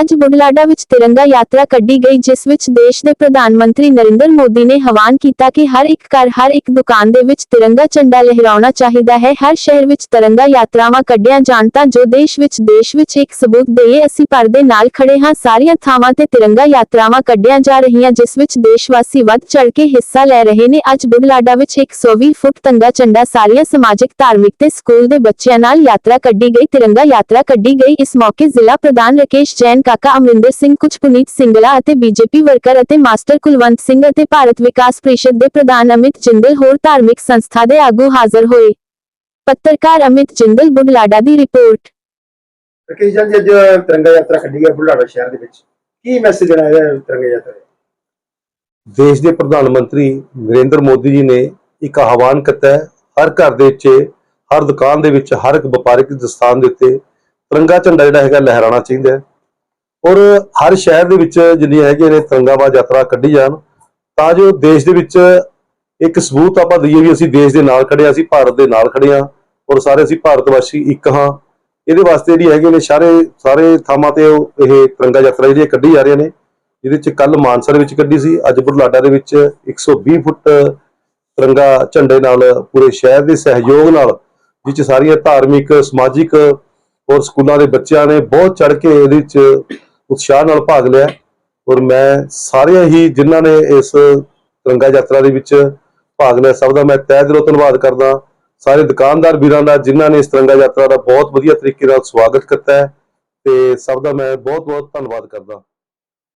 ਅੱਜ ਬੁਢਲਾਡਾ ਵਿੱਚ ਤਿਰੰਗਾ ਯਾਤਰਾ ਕੱਢੀ ਗਈ, ਜਿਸ ਵਿੱਚ ਦੇਸ਼ ਦੇ ਪ੍ਰਧਾਨ ਮੰਤਰੀ ਨਰਿੰਦਰ ਮੋਦੀ ਨੇ ਹਵਾਨ ਕੀਤਾ ਕਿ ਹਰ ਇੱਕ ਘਰ, ਹਰ ਇੱਕ ਦੁਕਾਨ ਦੇ ਵਿੱਚ ਤਿਰੰਗਾ ਝੰਡਾ ਲਹਿਰਾਉਣਾ ਚਾਹੀਦਾ ਹੈ। ਹਰ ਸ਼ਹਿਰ ਵਿੱਚ ਤਿਰੰਗਾ ਯਾਤਰਾਵਾਂ ਕੱਢਿਆ ਜਾਣ ਤਾਂ ਜੋ ਦੇਸ਼ ਵਿੱਚ ਦੇਸ਼ ਵਿੱਚ ਇੱਕ ਸਬੂਤ ਦੇਈਏ, ਅਸੀਂ ਪਰਦੇ ਨਾਲ ਖੜੇ ਹਾਂ। ਸਾਰੀਆਂ ਥਾਵਾਂ ਤੇ ਤਿਰੰਗਾ ਯਾਤਰਾਵਾਂ ਕੱਢੀਆਂ ਜਾ ਰਹੀਆਂ, ਜਿਸ ਵਿੱਚ ਦੇਸ਼ ਵਾਸੀ ਵੱਧ ਚੜ ਕੇ ਹਿੱਸਾ ਲੈ ਰਹੇ ਨੇ। ਅੱਜ ਬੁਢਲਾਡਾ ਵਿੱਚ 120 ਫੁੱਟ ਤਿਰੰਗਾ ਝੰਡਾ ਸਾਰੀਆਂ ਸਮਾਜਿਕ, ਧਾਰਮਿਕ ਤੇ ਸਕੂਲ ਦੇ ਬੱਚਿਆਂ ਨਾਲ ਯਾਤਰਾ ਕੱਢੀ ਗਈ, ਤਿਰੰਗਾ ਯਾਤਰਾ ਕੱਢੀ ਗਈ। ਇਸ ਮੌਕੇ ਜ਼ਿਲ੍ਹਾ ਪ੍ਰਧਾਨ ਰਕੇਸ਼ ਜੈਨ ਕਾਕਾ ਅਮਰਿੰਦਰ ਸਿੰਘ ਕੁਝ ਪੁਨੀਤ ਸਿੰਗਲਾ ਅਤੇ ਬੀਜੇਪੀ ਵਰਕਰ ਅਤੇ ਮਾਸਟਰ ਕੁਲਵੰਤ ਸਿੰਘ ਅਤੇ ਭਾਰਤ ਵਿਕਾਸ ਪ੍ਰੀਸ਼ਦ ਦੇ ਪ੍ਰਧਾਨ ਅਮਿਤ ਜਿੰਦਲ ਹੋਰ ਧਾਰਮਿਕ ਸੰਸਥਾ ਦੇ ਆਗੂ ਹਾਜ਼ਰ ਹੋਏ। ਪੱਤਰਕਾਰ ਅਮਿਤ ਜਿੰਦਲ ਬੁਢਲਾਡਾ ਦੀ ਰਿਪੋਰਟ। ਰਕੇਸ਼ ਜੀ ਅੱਜ ਤਿਰੰਗਾ ਯਾਤਰਾ ਕੱਢੀ ਗਈ ਬੁਢਲਾਡਾ ਸ਼ਹਿਰ ਦੇ ਵਿੱਚ। ਕੀ ਮੈਸੇਜ ਦੇਣਾ ਹੈ ਤਿਰੰਗਾ ਯਾਤਰਾ ਦਾ? ਦੇਸ਼ ਦੇ ਪ੍ਰਧਾਨ ਮੰਤਰੀ ਨਰਿੰਦਰ ਮੋਦੀ ਜੀ ਨੇ ਇੱਕ ਆਹਵਾਨ ਕੀਤਾ ਹੈ ਹਰ ਘਰ ਦੇ ਵਿੱਚ ਹਰ ਦੁਕਾਨ ਦੇ ਵਿੱਚ ਹਰ ਇੱਕ ਵਪਾਰਿਕ ਸਥਾਨ ਦੇ ਉੱਤੇ ਤਿਰੰਗਾ ਝੰਡਾ ਜਿਹੜਾ ਹੈਗਾ ਲਹਿਰਾਣਾ ਚਾਹੀਦਾ ਹੈ। ਔਰ ਹਰ ਸ਼ਹਿਰ ਦੇ ਵਿੱਚ ਜਿੰਨੀਆਂ ਹੈਗੀਆਂ ਨੇ ਤਿਰੰਗਾਬਾਦ ਯਾਤਰਾ ਕੱਢੀ ਜਾਣ, ਤਾਂ ਜੋ ਦੇਸ਼ ਦੇ ਵਿੱਚ ਇੱਕ ਸਬੂਤ ਆਪਾਂ ਦਈਏ ਵੀ ਅਸੀਂ ਦੇਸ਼ ਦੇ ਨਾਲ ਖੜੇ ਹਾਂ, ਅਸੀਂ ਭਾਰਤ ਦੇ ਨਾਲ ਖੜੇ ਹਾਂ ਔਰ ਸਾਰੇ ਅਸੀਂ ਭਾਰਤ ਵਾਸੀ ਇੱਕ ਹਾਂ। ਇਹਦੇ ਵਾਸਤੇ ਜਿਹੜੀ ਹੈਗੇ ਨੇ ਸਾਰੇ ਸਾਰੇ ਥਾਵਾਂ ਤੇ ਉਹ ਇਹ ਤਿਰੰਗਾ ਯਾਤਰਾ ਜਿਹੜੀ ਕੱਢੀ ਜਾ ਰਹੀਆਂ ਨੇ, ਜਿਹਦੇ ਚ ਕੱਲ ਮਾਨਸਾ ਵਿੱਚ ਕੱਢੀ ਸੀ, ਅੱਜ ਬੁਰਲਾਡਾ ਦੇ ਵਿੱਚ 120 ਫੁੱਟ ਤਿਰੰਗਾ ਝੰਡੇ ਨਾਲ ਪੂਰੇ ਸ਼ਹਿਰ ਦੇ ਸਹਿਯੋਗ ਨਾਲ, ਜਿਹ ਚ ਸਾਰੀਆਂ ਧਾਰਮਿਕ, ਸਮਾਜਿਕ ਔਰ ਸਕੂਲਾਂ ਦੇ ਬੱਚਿਆਂ ਨੇ ਬਹੁਤ ਚੜ ਕੇ ਇਹਦੇ ਵਿੱਚ ਉਤਸ਼ਾਹ ਨਾਲ ਭਾਗ ਲਿਆ। ਔਰ ਮੈਂ ਸਾਰਿਆਂ ਹੀ ਜਿਨ੍ਹਾਂ ਨੇ ਇਸ ਤਿਰੰਗਾ ਯਾਤਰਾ ਦੇ ਵਿੱਚ ਭਾਗ ਲਿਆ, ਸਭ ਦਾ ਮੈਂ ਤਹਿ ਦਿਲੋਂ ਧੰਨਵਾਦ ਕਰਦਾ। ਸਾਰੇ ਦੁਕਾਨਦਾਰ ਵੀਰਾਂ ਦਾ, ਜਿਨ੍ਹਾਂ ਨੇ ਇਸ ਤਿਰੰਗਾ ਯਾਤਰਾ ਦਾ ਬਹੁਤ ਵਧੀਆ ਤਰੀਕੇ ਨਾਲ ਸਵਾਗਤ ਕੀਤਾ ਹੈ, ਤੇ ਸਭ ਦਾ ਮੈਂ ਬਹੁਤ ਬਹੁਤ ਧੰਨਵਾਦ ਕਰਦਾ।